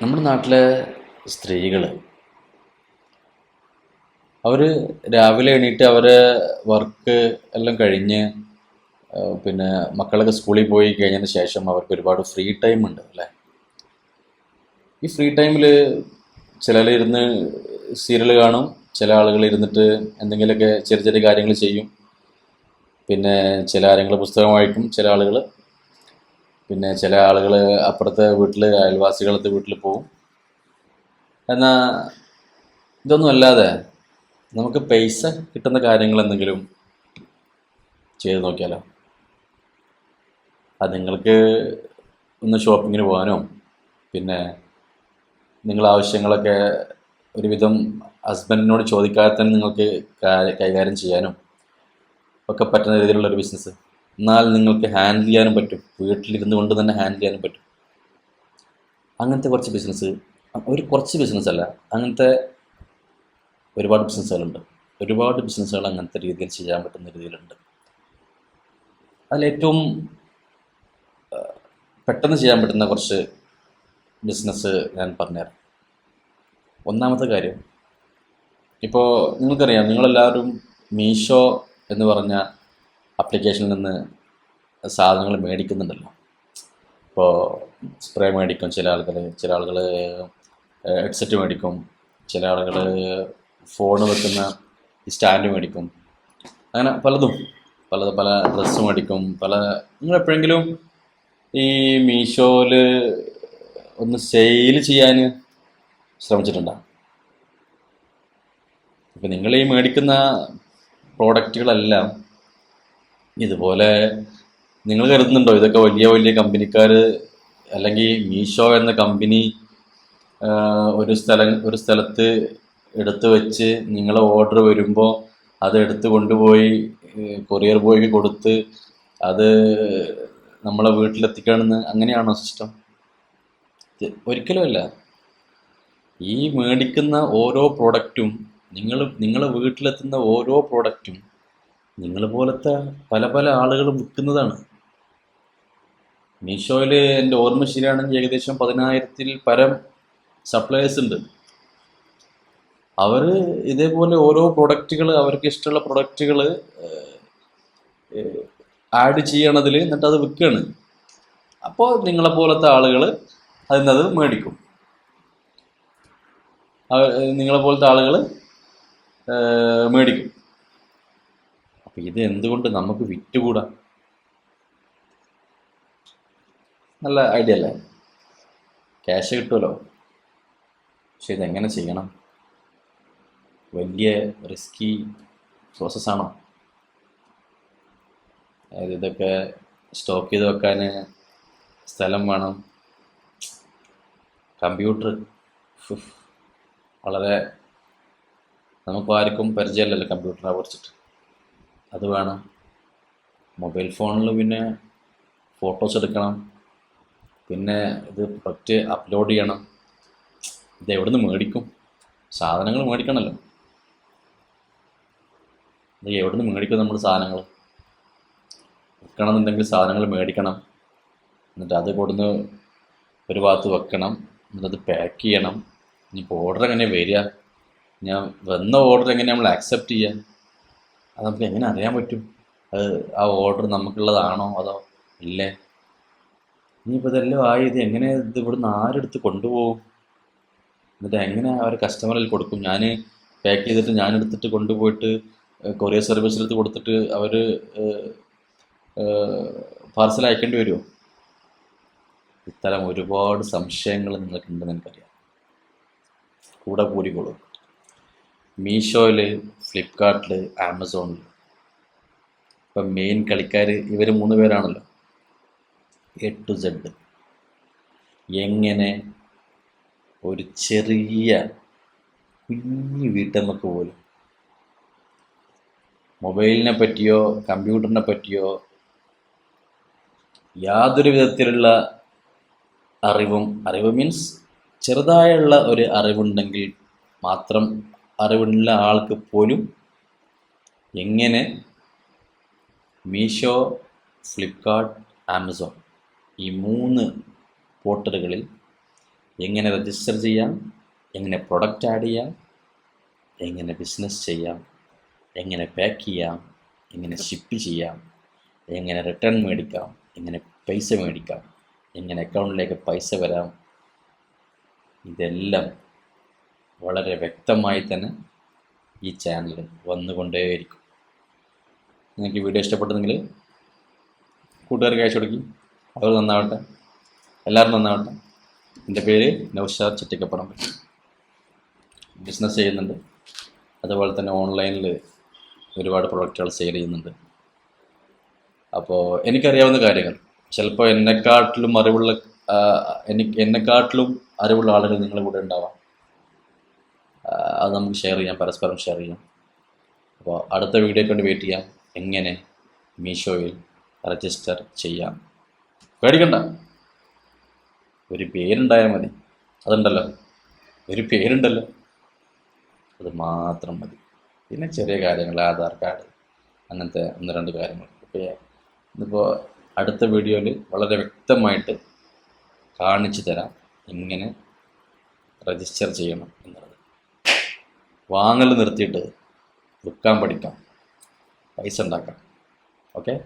നമ്മുടെ നാട്ടിലെ സ്ത്രീകൾ അവർ രാവിലെ എണീറ്റ് അവരെ വർക്ക് എല്ലാം കഴിഞ്ഞ് പിന്നെ മക്കളൊക്കെ സ്കൂളിൽ പോയി കഴിഞ്ഞതിന് ശേഷം അവർക്ക് ഒരുപാട് ഫ്രീ ടൈം ഉണ്ട് അല്ലേ? ഈ ഫ്രീ ടൈമിൽ ചില ഇരുന്ന് സീരിയൽ കാണും ചില ആളുകൾ ഇരുന്നിട്ട് എന്തെങ്കിലുമൊക്കെ ചെറിയ ചെറിയ കാര്യങ്ങൾ ചെയ്യും. പിന്നെ ചില ആരെങ്കിലും പുസ്തകം വായിക്കും ചില ആളുകൾ പിന്നെ ചില ആളുകൾ അപ്പുറത്തെ വീട്ടിൽ അയൽവാസികളത്തെ വീട്ടിൽ പോവും. എന്നാൽ ഇതൊന്നും അല്ലാതെ നമുക്ക് പൈസ കിട്ടുന്ന കാര്യങ്ങൾ എന്തെങ്കിലും ചെയ്ത് നോക്കിയാലോ? അത് നിങ്ങൾക്ക് ഒന്ന് ഷോപ്പിങ്ങിന് പോകാനോ പിന്നെ നിങ്ങളെ ആവശ്യങ്ങളൊക്കെ ഒരുവിധം ഹസ്ബൻഡിനോട് ചോദിക്കാതെ തന്നെ നിങ്ങൾക്ക് കൈകാര്യം ചെയ്യാനും? ഒക്കെ പറ്റുന്ന രീതിയിലുള്ള ഒരു ബിസിനസ് എന്നാൽ നിങ്ങൾക്ക് ഹാൻഡിൽ ചെയ്യാനും പറ്റും. വീട്ടിലിരുന്ന് കൊണ്ട് തന്നെ ഹാൻഡിൽ ചെയ്യാനും പറ്റും. അങ്ങനത്തെ കുറച്ച് ബിസിനസ് ഒരു കുറച്ച് ബിസിനസ് അല്ല അങ്ങനത്തെ ഒരുപാട് ബിസിനസ്സുകളുണ്ട് ഒരുപാട് ബിസിനസ്സുകൾ അങ്ങനത്തെ രീതിയിൽ ചെയ്യാൻ പറ്റുന്ന രീതിയിലുണ്ട്. അതിലേറ്റവും പെട്ടെന്ന് ചെയ്യാൻ പറ്റുന്ന കുറച്ച് ബിസിനസ് ഞാൻ പറഞ്ഞുതരാം. ഒന്നാമത്തെ കാര്യം ഇപ്പോൾ നിങ്ങൾക്കറിയാം നിങ്ങളെല്ലാവരും മീഷോ എന്ന് പറഞ്ഞ ആപ്ലിക്കേഷനിൽ നിന്ന് സാധനങ്ങൾ മേടിക്കുന്നുണ്ടല്ലോ. ഇപ്പോൾ സ്പ്രേ മേടിക്കും ചില ആളുകൾ ചില ആളുകൾ ഹെഡ്സെറ്റ് മേടിക്കും ചില ആളുകൾ ഫോൺ വെക്കുന്ന സ്റ്റാൻഡ് മേടിക്കും. അങ്ങനെ പലതും. പല പല ഡ്രസ്സ് മേടിക്കും. പല നിങ്ങൾ എപ്പോഴെങ്കിലും ഈ മീഷോയിൽ ഒന്ന് സെയിൽ ചെയ്യാൻ ശ്രമിച്ചിട്ടുണ്ടോ? അപ്പം നിങ്ങൾ ഈ മേടിക്കുന്ന പ്രോഡക്റ്റുകളെല്ലാം ഇതുപോലെ നിങ്ങൾ കരുതുന്നുണ്ടോ? ഇതൊക്കെ വലിയ വലിയ കമ്പനിക്കാർ അല്ലെങ്കിൽ മീഷോ എന്ന കമ്പനി ഒരു സ്ഥലം ഒരു സ്ഥലത്ത് എടുത്തു വെച്ച് നിങ്ങളെ ഓർഡർ വരുമ്പോൾ അത് എടുത്ത് കൊണ്ടുപോയി കൊറിയർ ബോയ്ക്ക് കൊടുത്ത് അത് നമ്മളെ വീട്ടിലെത്തിക്കണമെന്ന് അങ്ങനെയാണോ സിസ്റ്റം ഒരിക്കലുമല്ല ഈ മേടിക്കുന്ന ഓരോ പ്രോഡക്റ്റും നിങ്ങൾ നിങ്ങളെ വീട്ടിലെത്തുന്ന ഓരോ പ്രോഡക്റ്റും നിങ്ങൾ പോലത്തെ പല പല ആളുകളും വിൽക്കുന്നതാണ്. മീഷോയിൽ എന്റെ ഓർമ്മ ശരിയാണെങ്കിൽ ഏകദേശം പതിനായിരത്തിൽ പരം സപ്ലയേഴ്സ് ഉണ്ട്. അവർ ഇതേപോലെ ഓരോ പ്രൊഡക്റ്റുകൾ അവർക്ക് ഇഷ്ടമുള്ള പ്രൊഡക്റ്റുകൾ ആഡ് ചെയ്യണതിൽ എന്നിട്ട് അത് വിൽക്കുകയാണ്. അപ്പോൾ നിങ്ങളെ പോലത്തെ ആളുകൾ അതിൽ നിന്ന് അത് മേടിക്കും നിങ്ങളെ പോലത്തെ ആളുകൾ മേടിക്കും. അപ്പം ഇത് എന്തുകൊണ്ട് നമുക്ക് വിറ്റുകൂടാ? നല്ല ഐഡിയ അല്ലേ? ക്യാഷ് കിട്ടുമല്ലോ പക്ഷെ ഇതെങ്ങനെ ചെയ്യണം? വലിയ റിസ്കി പ്രോസസ്സാണോ അതായത് ഇതൊക്കെ സ്റ്റോക്ക് ചെയ്ത് വെക്കാൻ സ്ഥലം വേണം. കമ്പ്യൂട്ടർ വളരെ നമുക്ക് ആർക്കും പരിചയമില്ലല്ലോ കമ്പ്യൂട്ടറിനെ കുറിച്ചിട്ട്. അത് വേണം. മൊബൈൽ ഫോണിൽ പിന്നെ ഫോട്ടോസ് എടുക്കണം. പിന്നെ ഇത് പ്രൊഡക്റ്റ് അപ്ലോഡ് ചെയ്യണം. ഇത് എവിടെ നിന്ന് മേടിക്കും? സാധനങ്ങൾ മേടിക്കണമല്ലോ ഇത് എവിടെ നിന്ന് മേടിക്കും നമ്മൾ സാധനങ്ങൾ വിൽക്കണമെന്നുണ്ടെങ്കിൽ സാധനങ്ങൾ മേടിക്കണം. എന്നിട്ട് അത് കൊടുന്ന് ഒരു ഭാഗത്ത് വെക്കണം. എന്നിട്ടത് പാക്ക് ചെയ്യണം. ഇനിയിപ്പോൾ ഓർഡർ എങ്ങനെയാണ് വരിക? ഞാൻ വന്ന ഓർഡർ എങ്ങനെ നമ്മൾ ആക്സെപ്റ്റ് ചെയ്യുക? അത് നമുക്ക് എങ്ങനെ അറിയാൻ പറ്റും? അത് ആ ഓർഡർ നമുക്കുള്ളതാണോ അതോ ഇല്ലേ? ഇനിയിപ്പോൾ ഇതെല്ലാം ആയി ഇത് എങ്ങനെ ഇത് ഇവിടുന്ന് ആരെടുത്ത് കൊണ്ടുപോകും? എന്നിട്ട് എങ്ങനെ അവർ കസ്റ്റമറിൽ കൊടുക്കും? ഞാൻ പാക്ക് ചെയ്തിട്ട് ഞാൻ എടുത്തിട്ട് കൊണ്ടുപോയിട്ട് കൊറിയർ സർവീസിലെടുത്ത് കൊടുത്തിട്ട് അവർ പാർസൽ അയക്കേണ്ടി വരുമോ ഇത്തരം ഒരുപാട് സംശയങ്ങൾ നിങ്ങൾക്കുണ്ടെന്ന് എനിക്കറിയാം. കൂടെ കൂടിക്കോളൂ. മീഷോയിൽ ഫ്ലിപ്കാർട്ടിൽ ആമസോണിൽ ഇപ്പം മെയിൻ കളിക്കാർ ഇവർ മൂന്ന് പേരാണല്ലോ. എ ടു സെഡ് എങ്ങനെ ഒരു ചെറിയ കുഞ്ഞു വീട്ടമ്മക്ക് പോലും മൊബൈലിനെ പറ്റിയോ കമ്പ്യൂട്ടറിനെ പറ്റിയോ യാതൊരു വിധത്തിലുള്ള അറിവും അറിവ് മീൻസ് ചെറുതായുള്ള ഒരു അറിവുണ്ടെങ്കിൽ മാത്രം അറിവുള്ള ആൾക്ക് പോലും എങ്ങനെ മീഷോ ഫ്ലിപ്കാർട്ട് ആമസോൺ ഈ മൂന്ന് പോർട്ടലുകളിൽ എങ്ങനെ രജിസ്റ്റർ ചെയ്യാം എങ്ങനെ പ്രൊഡക്റ്റ് ആഡ് ചെയ്യാം എങ്ങനെ ബിസിനസ് ചെയ്യാം എങ്ങനെ പാക്ക് ചെയ്യാം എങ്ങനെ ഷിപ്പ് ചെയ്യാം എങ്ങനെ റിട്ടേൺ മേടിക്കാം എങ്ങനെ പൈസ മേടിക്കാം എങ്ങനെ അക്കൗണ്ടിലേക്ക് പൈസ വരാം ഇതെല്ലാം വളരെ വ്യക്തമായി തന്നെ ഈ ചാനലിൽ വന്നുകൊണ്ടേയിരിക്കും. നിങ്ങൾക്ക് വീഡിയോ ഇഷ്ടപ്പെട്ടെങ്കിൽ കൂട്ടുകാർക്ക് അയച്ചു കൊടുക്കും. അവർ നന്നാവട്ടെ. എല്ലാവരും നന്നാവട്ടെ. എന്റെ പേര് നൗഷാദ് ചട്ടിക്കപ്പറമ്പ് ബിസിനസ് ചെയ്യുന്നുണ്ട്. അതുപോലെ തന്നെ ഓൺലൈനിൽ ഒരുപാട് പ്രൊഡക്റ്റുകൾ സെയിൽ ചെയ്യുന്നുണ്ട്. അപ്പോൾ എനിക്കറിയാവുന്ന കാര്യങ്ങൾ. ചിലപ്പോൾ എന്നെക്കാട്ടിലും അറിവുള്ള എനിക്ക് എന്നെക്കാട്ടിലും അറിവുള്ള ആളുകൾ നിങ്ങളുടെ കൂടെ ഉണ്ടാവാം. അത് നമുക്ക് ഷെയർ ചെയ്യാം പരസ്പരം ഷെയർ ചെയ്യാം. അപ്പോൾ അടുത്ത വീഡിയോ കൊണ്ട് വെയിറ്റ് ചെയ്യാം. എങ്ങനെ മീഷോയിൽ രജിസ്റ്റർ ചെയ്യാം. പേടിക്കണ്ട. ഒരു പേരുണ്ടായാൽ മതി. അതുണ്ടല്ലോ. ഒരു പേരുണ്ടല്ലോ. അത് മാത്രം മതി. പിന്നെ ചെറിയ കാര്യങ്ങൾ ആധാർ കാർഡ് അങ്ങനത്തെ ഒന്ന് രണ്ട് കാര്യങ്ങൾ. ഇപ്പോൾ അടുത്ത വീഡിയോയിൽ വളരെ വ്യക്തമായിട്ട് കാണിച്ചു തരാം എങ്ങനെ രജിസ്റ്റർ ചെയ്യണം എന്നുള്ളത്. വാങ്ങൽ നിർത്തിയിട്ട് വിൽക്കാൻ പഠിക്കാം. പൈസ ഉണ്ടാക്കാം. ഓക്കെ?